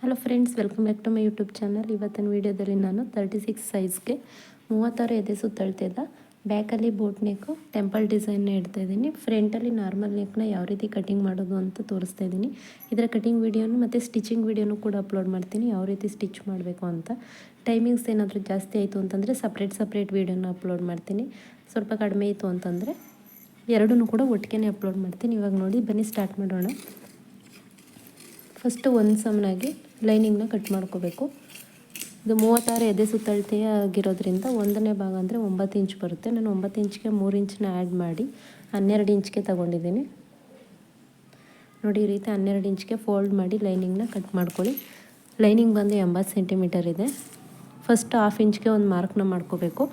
Hello friends welcome back to my YouTube channel ಇವತ್ತಿನ ವೀಡಿಯೋದಲ್ಲಿ ನಾನು ತರ್ಟಿ ಸಿಕ್ಸ್ ಸೈಜ್ಗೆ ಮೂವತ್ತಾರು ಎದೆ ಸುತ್ತಳ್ತಿದ್ದ ಬ್ಯಾಕಲ್ಲಿ ಬೋಟ್ ನೆಕ್ಕು ಟೆಂಪಲ್ ಡಿಸೈನ್ನ ಇಡ್ತಾ ಇದ್ದೀನಿ. ಫ್ರಂಟಲ್ಲಿ ನಾರ್ಮಲ್ ನೆಕ್ನ ಯಾವ ರೀತಿ ಕಟಿಂಗ್ ಮಾಡೋದು ಅಂತ ತೋರಿಸ್ತಾ ಇದ್ದೀನಿ. ಇದರ ಕಟಿಂಗ್ ವೀಡಿಯೋನು ಮತ್ತು ಸ್ಟಿಚಿಂಗ್ ವೀಡಿಯೋನು ಕೂಡ ಅಪ್ಲೋಡ್ ಮಾಡ್ತೀನಿ. ಯಾವ ರೀತಿ ಸ್ಟಿಚ್ ಮಾಡಬೇಕು ಅಂತ. ಟೈಮಿಂಗ್ಸ್ ಏನಾದರೂ ಜಾಸ್ತಿ ಆಯಿತು ಅಂತಂದರೆ ಸಪ್ರೇಟ್ ಸಪ್ರೇಟ್ ವೀಡಿಯೋನ ಅಪ್ಲೋಡ್ ಮಾಡ್ತೀನಿ. ಸ್ವಲ್ಪ ಕಡಿಮೆ ಇತ್ತು ಅಂತಂದರೆ ಎರಡೂ ಕೂಡ ಒಟ್ಟಿಗೆ ಅಪ್ಲೋಡ್ ಮಾಡ್ತೀನಿ. ಇವಾಗ ನೋಡಿ, ಬನ್ನಿ ಸ್ಟಾರ್ಟ್ ಮಾಡೋಣ. ಫಸ್ಟು ಒಂದು ಸಮನಾಗಿ ಲೈನಿಂಗ್ನ ಕಟ್ ಮಾಡ್ಕೋಬೇಕು. ಇದು ಮೂವತ್ತಾರು ಎದೆ ಸುತ್ತಳತೆ ಆಗಿರೋದ್ರಿಂದ ಒಂದನೇ ಭಾಗ ಅಂದರೆ ಒಂಬತ್ತು ಇಂಚ್ ಬರುತ್ತೆ. ನಾನು ಒಂಬತ್ತು ಇಂಚ್ಗೆ ಮೂರು ಇಂಚನ್ನ ಆ್ಯಡ್ ಮಾಡಿ ಹನ್ನೆರಡು ಇಂಚ್ಗೆ ತಗೊಂಡಿದ್ದೀನಿ. ನೋಡಿ ಈ ರೀತಿ ಹನ್ನೆರಡು ಇಂಚ್ಗೆ ಫೋಲ್ಡ್ ಮಾಡಿ ಲೈನಿಂಗ್ನ ಕಟ್ ಮಾಡ್ಕೊಳ್ಳಿ. ಲೈನಿಂಗ್ ಬಂದು ಎಂಬತ್ತು ಸೆಂಟಿಮೀಟರ್ ಇದೆ. ಫಸ್ಟ್ ಹಾಫ್ ಇಂಚ್ಗೆ ಒಂದು ಮಾರ್ಕ್ನ ಮಾಡ್ಕೋಬೇಕು.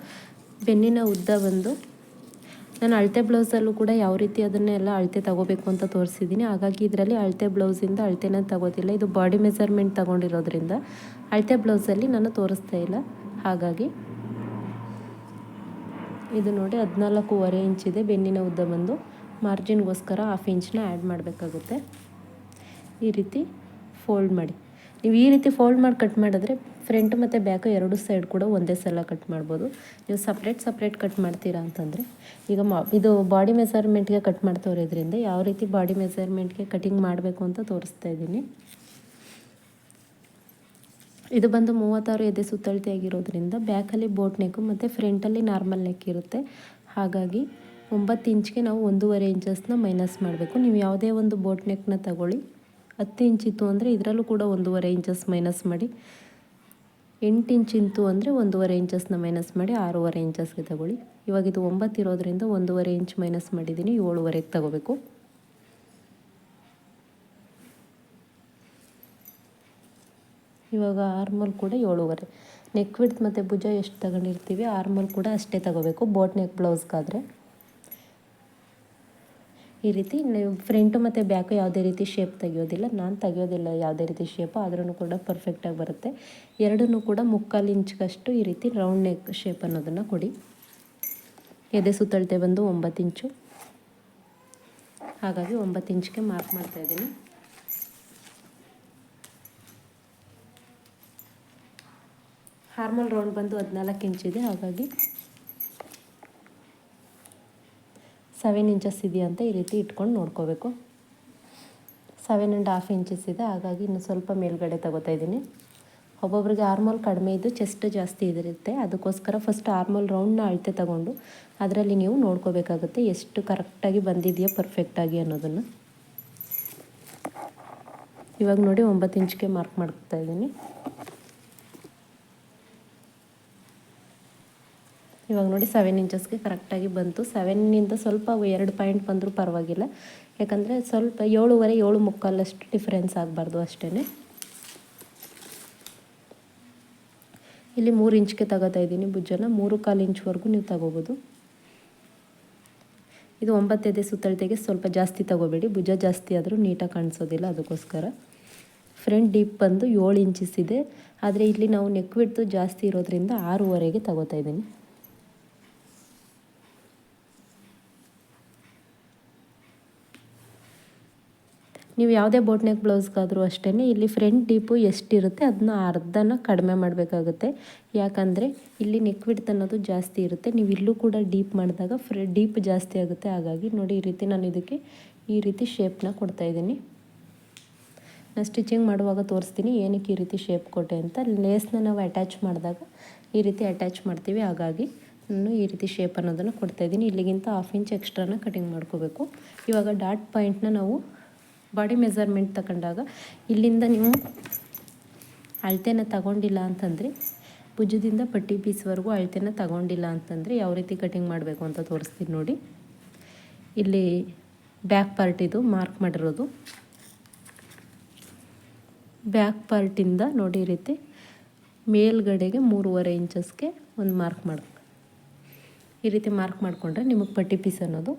ಬೆನ್ನಿನ ಉದ್ದ ಬಂದು ನಾನು ಅಳತೆ ಬ್ಲೌಸಲ್ಲೂ ಕೂಡ ಯಾವ ರೀತಿ ಅದನ್ನೆಲ್ಲ ಅಳತೆ ತಗೋಬೇಕು ಅಂತ ತೋರಿಸಿದ್ದೀನಿ. ಹಾಗಾಗಿ ಇದರಲ್ಲಿ ಅಳತೆ ಬ್ಲೌಸಿಂದ ಅಳತೆನ ತಗೋತಿಲ್ಲ ಇದು ಬಾಡಿ ಮೆಸರ್ಮೆಂಟ್ ತಗೊಂಡಿರೋದ್ರಿಂದ ಅಳತೆ ಬ್ಲೌಸಲ್ಲಿ ನಾನು ತೋರಿಸ್ತಾ ಇಲ್ಲ. ಹಾಗಾಗಿ ಇದು ನೋಡಿ ಹದಿನಾಲ್ಕೂವರೆ ಇಂಚಿದೆ ಬೆನ್ನಿನ ಉದ್ದ ಬಂದು. ಮಾರ್ಜಿನ್ಗೋಸ್ಕರ ಹಾಫ್ ಇಂಚನ್ನ ಆ್ಯಡ್ ಮಾಡಬೇಕಾಗುತ್ತೆ. ಈ ರೀತಿ ಫೋಲ್ಡ್ ಮಾಡಿ. ನೀವು ಈ ರೀತಿ ಫೋಲ್ಡ್ ಮಾಡಿ ಕಟ್ ಮಾಡಿದ್ರೆ ಫ್ರಂಟ್ ಮತ್ತು ಬ್ಯಾಕ್ ಎರಡು ಸೈಡ್ ಕೂಡ ಒಂದೇ ಸಲ ಕಟ್ ಮಾಡ್ಬೋದು. ನೀವು ಸಪ್ರೇಟ್ ಸಪ್ರೇಟ್ ಕಟ್ ಮಾಡ್ತೀರಾ ಅಂತಂದರೆ, ಈಗ ಮಾ, ಇದು ಬಾಡಿ ಮೆಸರ್ಮೆಂಟ್ಗೆ ಕಟ್ ಮಾಡ್ತವ್ರಿದ್ರಿಂದ ಯಾವ ರೀತಿ ಬಾಡಿ ಮೆಸರ್ಮೆಂಟ್ಗೆ ಕಟಿಂಗ್ ಮಾಡಬೇಕು ಅಂತ ತೋರಿಸ್ತಾ ಇದ್ದೀನಿ. ಇದು ಬಂದು ಮೂವತ್ತಾರು ಎದೆ ಸುತ್ತಳತೆ ಆಗಿರೋದ್ರಿಂದ ಬ್ಯಾಕಲ್ಲಿ ಬೋಟ್ ನೆಕ್ಕು ಮತ್ತು ಫ್ರಂಟಲ್ಲಿ ನಾರ್ಮಲ್ ನೆಕ್ ಇರುತ್ತೆ. ಹಾಗಾಗಿ ಒಂಬತ್ತು ಇಂಚ್ಗೆ ನಾವು ಒಂದೂವರೆ ಇಂಚಸ್ನ ಮೈನಸ್ ಮಾಡಬೇಕು. ನೀವು ಯಾವುದೇ ಒಂದು ಬೋಟ್ ನೆಕ್ನ ತಗೊಳ್ಳಿ. ಹತ್ತು ಇಂಚಿತ್ತು ಅಂದರೆ ಇದರಲ್ಲೂ ಕೂಡ ಒಂದೂವರೆ ಇಂಚಸ್ ಮೈನಸ್ ಮಾಡಿ. ಎಂಟು ಇಂಚಿಂತು ಅಂದರೆ ಒಂದೂವರೆ ಇಂಚಸ್ನ ಮೈನಸ್ ಮಾಡಿ ಆರೂವರೆ ಇಂಚಸ್ಗೆ ತಗೊಳ್ಳಿ. ಇವಾಗ ಇದು ಒಂಬತ್ತು ಇರೋದ್ರಿಂದ ಒಂದೂವರೆ ಇಂಚ್ ಮೈನಸ್ ಮಾಡಿದ್ದೀನಿ ಏಳುವರೆಗೆ ತಗೋಬೇಕು. ಇವಾಗ ಆರ್ಮಲ್ ಕೂಡ ಏಳುವರೆ. ನೆಕ್ ವಿಡ್ತ್ ಮತ್ತು ಭುಜ ಎಷ್ಟು ತಗೊಂಡಿರ್ತೀವಿ, ಆರ್ಮಲ್ ಕೂಡ ಅಷ್ಟೇ ತಗೋಬೇಕು ಬೋಟ್ ನೆಕ್ ಬ್ಲೌಸ್ಗಾದರೆ ಈ ರೀತಿ ನೀವು ಫ್ರಂಟು ಮತ್ತು ಬ್ಯಾಕು ಯಾವುದೇ ರೀತಿ ಶೇಪ್ ತೆಗಿಯೋದಿಲ್ಲ. ನಾನು ತೆಗಿಯೋದಿಲ್ಲ ಯಾವುದೇ ರೀತಿ ಶೇಪು ಆದ್ರೂ ಕೂಡ ಪರ್ಫೆಕ್ಟಾಗಿ ಬರುತ್ತೆ. ಎರಡೂ ಕೂಡ ಮುಕ್ಕಾಲು ಇಂಚ್ಗಷ್ಟು ಈ ರೀತಿ ರೌಂಡ್ ನೆಕ್ ಶೇಪ್ ಅನ್ನೋದನ್ನು ಕೊಡಿ. ಎದೆ ಸುತ್ತಳತೆ ಬಂದು ಒಂಬತ್ತು ಇಂಚು. ಹಾಗಾಗಿ ಒಂಬತ್ತು ಇಂಚ್ಗೆ ಮಾರ್ಕ್ ಮಾಡ್ತಾ ಇದ್ದೀನಿ. ಹಾರ್ಮಲ್ ರೌಂಡ್ ಬಂದು ಹದಿನಾಲ್ಕು ಇಂಚಿದೆ ಹಾಗಾಗಿ ಸೆವೆನ್ ಇಂಚಸ್ ಇದೆಯಾ ಅಂತ ಈ ರೀತಿ ಇಟ್ಕೊಂಡು ನೋಡ್ಕೋಬೇಕು. ಸೆವೆನ್ ಆ್ಯಂಡ್ ಹಾಫ್ ಇಂಚಸ್ ಇದೆ, ಹಾಗಾಗಿ ಇನ್ನು ಸ್ವಲ್ಪ ಮೇಲ್ಗಡೆ ತಗೋತಾ ಇದ್ದೀನಿ. ಒಬ್ಬೊಬ್ರಿಗೆ ಆರ್ಮೋಲ್ ಕಡಿಮೆ ಇದ್ದು ಚೆಸ್ಟ್ ಜಾಸ್ತಿ ಇದಿರುತ್ತೆ. ಅದಕ್ಕೋಸ್ಕರ ಫಸ್ಟ್ ಆರ್ಮೋಲ್ ರೌಂಡ್ನ ಅಳತೆ ತಗೊಂಡು ಅದರಲ್ಲಿ ನೀವು ನೋಡ್ಕೋಬೇಕಾಗುತ್ತೆ ಎಷ್ಟು ಕರೆಕ್ಟಾಗಿ ಬಂದಿದೆಯಾ ಪರ್ಫೆಕ್ಟಾಗಿ ಅನ್ನೋದನ್ನು. ಇವಾಗ ನೋಡಿ ಒಂಬತ್ತು ಇಂಚ್ಗೆ ಮಾರ್ಕ್ ಮಾಡ್ತಾ ಇದ್ದೀನಿ. ಇವಾಗ ನೋಡಿ ಸೆವೆನ್ ಇಂಚಸ್ಗೆ ಕರೆಕ್ಟಾಗಿ ಬಂತು. ಸೆವೆನ್ನಿಂದ ಸ್ವಲ್ಪ ಎರಡು ಪಾಯಿಂಟ್ ಬಂದರೂ ಪರವಾಗಿಲ್ಲ. ಯಾಕಂದರೆ ಸ್ವಲ್ಪ ಏಳುವರೆ, ಏಳು ಮುಕ್ಕಾಲಷ್ಟು ಡಿಫ್ರೆನ್ಸ್ ಆಗಬಾರ್ದು ಅಷ್ಟೇ ಇಲ್ಲಿ ಮೂರು ಇಂಚ್ಗೆ ತಗೋತಾ ಇದ್ದೀನಿ ಭುಜನ. ಮೂರು ಕಾಲು ಇಂಚ್ವರೆಗೂ ನೀವು ತಗೋಬೋದು. ಇದು ಒಂಬತ್ತೈದು ಸುತ್ತಳತೆಗೆ ಸ್ವಲ್ಪ ಜಾಸ್ತಿ ತಗೋಬೇಡಿ. ಭುಜ ಜಾಸ್ತಿ ಆದರೂ ನೀಟಾಗಿ ಕಾಣಿಸೋದಿಲ್ಲ ಅದಕ್ಕೋಸ್ಕರ. ಫ್ರಂಟ್ ಡೀಪ್ ಬಂದು ಏಳು ಇಂಚಸ್ ಇದೆ. ಆದರೆ ಇಲ್ಲಿ ನಾವು ನೆಕ್ ಜಾಸ್ತಿ ಇರೋದ್ರಿಂದ ಆರೂವರೆಗೆ ತಗೋತಾ ಇದ್ದೀನಿ. ನೀವು ಯಾವುದೇ ಬೋಟ್ನೆಕ್ ಬ್ಲೌಸ್ಗಾದರೂ ಅಷ್ಟೇ ಇಲ್ಲಿ ಫ್ರಂಟ್ ಡೀಪು ಎಷ್ಟಿರುತ್ತೆ ಅದನ್ನ ಅರ್ಧನ ಕಡಿಮೆ ಮಾಡಬೇಕಾಗುತ್ತೆ. ಯಾಕಂದರೆ ಇಲ್ಲಿ ನೆಕ್ ವಿಡ್ತ್ ಅನ್ನೋದು ಜಾಸ್ತಿ ಇರುತ್ತೆ. ನೀವು ಇಲ್ಲೂ ಕೂಡ ಡೀಪ್ ಮಾಡಿದಾಗ ಫ್ರ, ಡೀಪ್ ಜಾಸ್ತಿ ಆಗುತ್ತೆ. ಹಾಗಾಗಿ ನೋಡಿ ಈ ರೀತಿ ನಾನು ಇದಕ್ಕೆ ಈ ರೀತಿ ಶೇಪ್ನ ಕೊಡ್ತಾಯಿದ್ದೀನಿ ನಾನು ಸ್ಟಿಚಿಂಗ್ ಮಾಡುವಾಗ ತೋರಿಸ್ತೀನಿ ಏನಕ್ಕೆ ಈ ರೀತಿ ಶೇಪ್ ಕೊಟ್ಟೆ ಅಂತ. ಲೇಸ್ನ ನಾವು ಅಟ್ಯಾಚ್ ಮಾಡಿದಾಗ ಈ ರೀತಿ ಅಟ್ಯಾಚ್ ಮಾಡ್ತೀವಿ. ಹಾಗಾಗಿ ನಾನು ಈ ರೀತಿ ಶೇಪ್ ಅನ್ನೋದನ್ನು ಕೊಡ್ತಾಯಿದ್ದೀನಿ ಇಲ್ಲಿಗಿಂತ ಹಾಫ್ ಇಂಚ್ ಎಕ್ಸ್ಟ್ರಾನ ಕಟಿಂಗ್ ಮಾಡ್ಕೋಬೇಕು. ಇವಾಗ ಡಾಟ್ ಪಾಯಿಂಟ್ನ ನಾವು ಬಾಡಿ ಮೆಸರ್ಮೆಂಟ್ ತಗೊಂಡಾಗ ಇಲ್ಲಿಂದ ನೀವು ಅಳತೆನ ತಗೊಂಡಿಲ್ಲ ಅಂತಂದರೆ ಭುಜದಿಂದ ಪಟ್ಟಿ ಪೀಸ್ವರೆಗೂ ಅಳತೆನ ತಗೊಂಡಿಲ್ಲ ಅಂತಂದರೆ ಯಾವ ರೀತಿ ಕಟಿಂಗ್ ಮಾಡಬೇಕು ಅಂತ ತೋರಿಸ್ತೀನಿ ನೋಡಿ. ಇಲ್ಲಿ ಬ್ಯಾಕ್ ಪಾರ್ಟ್ ಇದು ಮಾರ್ಕ್ ಮಾಡಿರೋದು. ಬ್ಯಾಕ್ ಪಾರ್ಟಿಂದ ನೋಡಿ ಈ ರೀತಿ ಮೇಲ್ಗಡೆಗೆ ಮೂರುವರೆ ಇಂಚಸ್ಗೆ ಒಂದು ಮಾರ್ಕ್ ಮಾಡಿ ಈ ರೀತಿ ಮಾರ್ಕ್ ಮಾಡಿಕೊಂಡ್ರೆ ನಿಮಗೆ ಪಟ್ಟಿ ಪೀಸ್ ಅನ್ನೋದು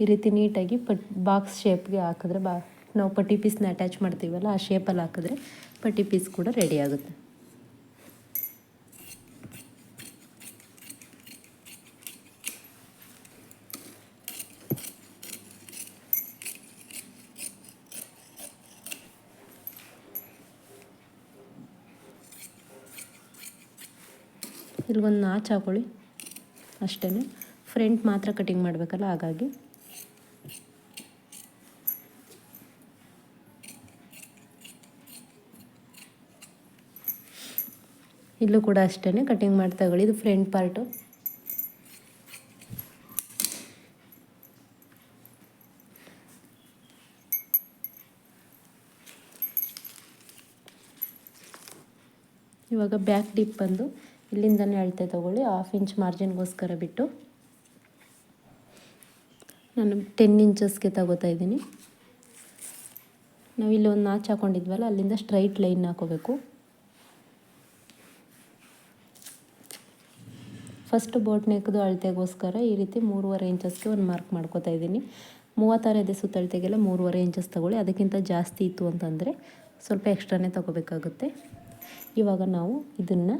ಈ ರೀತಿ ನೀಟಾಗಿ ಪಟ್ ಬಾಕ್ಸ್ ಶೇಪ್ಗೆ ಹಾಕಿದ್ರೆ ಬಾ ನಾವು ಪಟ್ಟಿ ಪೀಸ್ನ ಅಟ್ಯಾಚ್ ಮಾಡ್ತೀವಲ್ಲ, ಆ ಶೇಪಲ್ಲಿ ಹಾಕಿದ್ರೆ ಪಟ್ಟಿ ಪೀಸ್ ಕೂಡ ರೆಡಿ ಆಗುತ್ತೆ. ಇಲ್ಲಿ ಒಂದು ನಾಚ್ ಹಾಕೊಳ್ಳಿ. ಅಷ್ಟೇ ಫ್ರಂಟ್ ಮಾತ್ರ ಕಟಿಂಗ್ ಮಾಡಬೇಕಲ್ಲ, ಹಾಗಾಗಿ. ಇಲ್ಲೂ ಕೂಡ ಅಷ್ಟೇ ಕಟಿಂಗ್ ಮಾಡಿ ತಗೊಳ್ಳಿ. ಇದು ಫ್ರಂಟ್ ಪಾರ್ಟು. ಇವಾಗ ಬ್ಯಾಕ್ ಡಿಪ್ ಬಂದು ಇಲ್ಲಿಂದನೇ ಅಳತೆ ತೊಗೊಳ್ಳಿ. ಹಾಫ್ ಇಂಚ್ ಮಾರ್ಜಿನ್ಗೋಸ್ಕರ ಬಿಟ್ಟು. ನಾನು ಟೆನ್ ಇಂಚಸ್ಗೆ ತಗೋತಾ ಇದ್ದೀನಿ. ನಾವು ಇಲ್ಲಿ ಒಂದು ನಾಚ್ ಹಾಕೊಂಡಿದ್ವಲ್ಲ, ಅಲ್ಲಿಂದ ಸ್ಟ್ರೈಟ್ ಲೈನ್ ಹಾಕೋಬೇಕು. ಫಸ್ಟ್ ಬೋಟ್ ನೆಕ್ದು ಅಳತೆಗೋಸ್ಕರ ಈ ರೀತಿ ಮೂರುವರೆ ಇಂಚಸ್ಗೆ ಒಂದು ಮಾರ್ಕ್ ಮಾಡ್ಕೋತಾ ಇದ್ದೀನಿ. ಮೂವತ್ತಾರು ಎದೆ ಸುತ್ತಳತೆಗೆಲ್ಲ ಮೂರುವರೆ ಇಂಚಸ್ ತೊಗೊಳ್ಳಿ. ಅದಕ್ಕಿಂತ ಜಾಸ್ತಿ ಇತ್ತು ಅಂತಂದರೆ ಸ್ವಲ್ಪ ಎಕ್ಸ್ಟ್ರಾನೇ ತೊಗೋಬೇಕಾಗುತ್ತೆ. ಇವಾಗ ನಾವು ಇದನ್ನು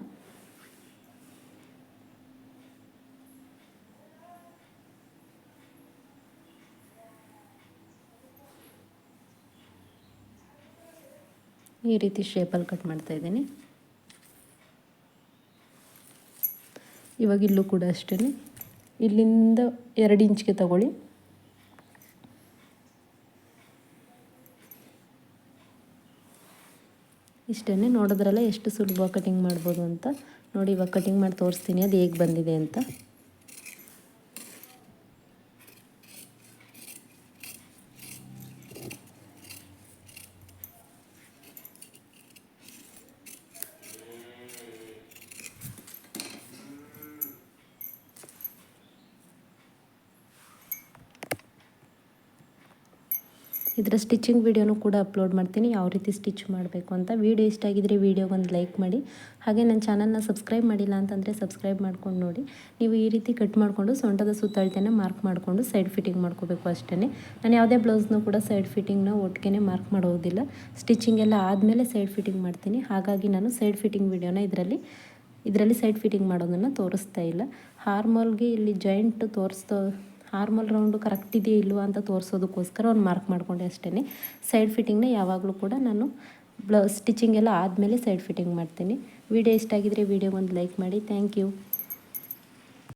ಈ ರೀತಿ ಶೇಪಲ್ಲಿ ಕಟ್ ಮಾಡ್ತಾ ಇದ್ದೀನಿ. ಇವಾಗ ಇಲ್ಲೂ ಕೂಡ ಅಷ್ಟೇ ಇಲ್ಲಿಂದ ಎರಡು ಇಂಚ್ಗೆ ತಗೊಳ್ಳಿ. ಇಷ್ಟೇ ನೋಡಿದ್ರಲ್ಲ ಎಷ್ಟು ಸುಲಭ ಕಟಿಂಗ್ ಮಾಡ್ಬೋದು ಅಂತ. ನೋಡಿ ಇವಾಗ ಕಟಿಂಗ್ ಮಾಡಿ ತೋರಿಸ್ತೀನಿ, ಅದು ಹೇಗೆ ಬಂದಿದೆ ಅಂತ. ಇದರ ಸ್ಟಿಚಿಂಗ್ ವೀಡಿಯೋನೂ ಕೂಡ ಅಪ್ಲೋಡ್ ಮಾಡ್ತೀನಿ. ಯಾವ ರೀತಿ ಸ್ಟಿಚ್ ಮಾಡಬೇಕು ಅಂತ. ವೀಡಿಯೋ ಇಷ್ಟ ಆಗಿದ್ರೆ ವೀಡಿಯೋಗೊಂದು ಲೈಕ್ ಮಾಡಿ. ಹಾಗೆ ನನ್ನ ಚಾನಲ್ನ ಸಬ್ಸ್ಕ್ರೈಬ್ ಮಾಡಿಲ್ಲ ಅಂತಂದರೆ ಸಬ್ಸ್ಕ್ರೈಬ್ ಮಾಡ್ಕೊಂಡು ನೋಡಿ. ನೀವು ಈ ರೀತಿ ಕಟ್ ಮಾಡಿಕೊಂಡು ಸೊಂಟದ ಸುತ್ತಳತೆನ ಮಾರ್ಕ್ ಮಾಡಿಕೊಂಡು ಸೈಡ್ ಫಿಟ್ಟಿಂಗ್ ಮಾಡ್ಕೋಬೇಕು ಅಷ್ಟೇ ನಾನು ಯಾವುದೇ ಬ್ಲೌಸ್ನೂ ಕೂಡ ಸೈಡ್ ಫಿಟ್ಟಿಂಗ್ನ ಒಟ್ಟಿಗೆ ಮಾರ್ಕ್ ಮಾಡೋದಿಲ್ಲ. ಸ್ಟಿಚಿಂಗ್ ಎಲ್ಲ ಆದಮೇಲೆ ಸೈಡ್ ಫಿಟ್ಟಿಂಗ್ ಮಾಡ್ತೀನಿ. ಹಾಗಾಗಿ ನಾನು ಸೈಡ್ ಫಿಟ್ಟಿಂಗ್ ವೀಡಿಯೋನ ಇದರಲ್ಲಿ ಇದರಲ್ಲಿ ಸೈಡ್ ಫಿಟ್ಟಿಂಗ್ ಮಾಡೋದನ್ನು ತೋರಿಸ್ತಾ ಇಲ್ಲ. ಹಾರ್ಮಲ್ಗೆ ಇಲ್ಲಿ ಜಾಯಿಂಟ್ ತೋರಿಸ್ತೋ ಹಾರ್ಮಲ್ ರೌಂಡು ಕರೆಕ್ಟ್ ಇದೆಯಾ ಇಲ್ವಾ ಅಂತ ತೋರಿಸೋದಕ್ಕೋಸ್ಕರ ಒಂದು ಮಾರ್ಕ್ ಮಾಡಿಕೊಂಡೆ ಅಷ್ಟೇ ಸೈಡ್ ಫಿಟ್ಟಿಂಗ್ನ ಯಾವಾಗಲೂ ಕೂಡ ನಾನು ಬ್ಲೌಸ್ ಸ್ಟಿಚಿಂಗ್ ಎಲ್ಲ ಆದಮೇಲೆ ಸೈಡ್ ಫಿಟ್ಟಿಂಗ್ ಮಾಡ್ತೀನಿ. ವಿಡಿಯೋ ಇಷ್ಟ ಆಗಿದ್ರೆ ವಿಡಿಯೋ ಒಂದು ಲೈಕ್ ಮಾಡಿ. Thank you.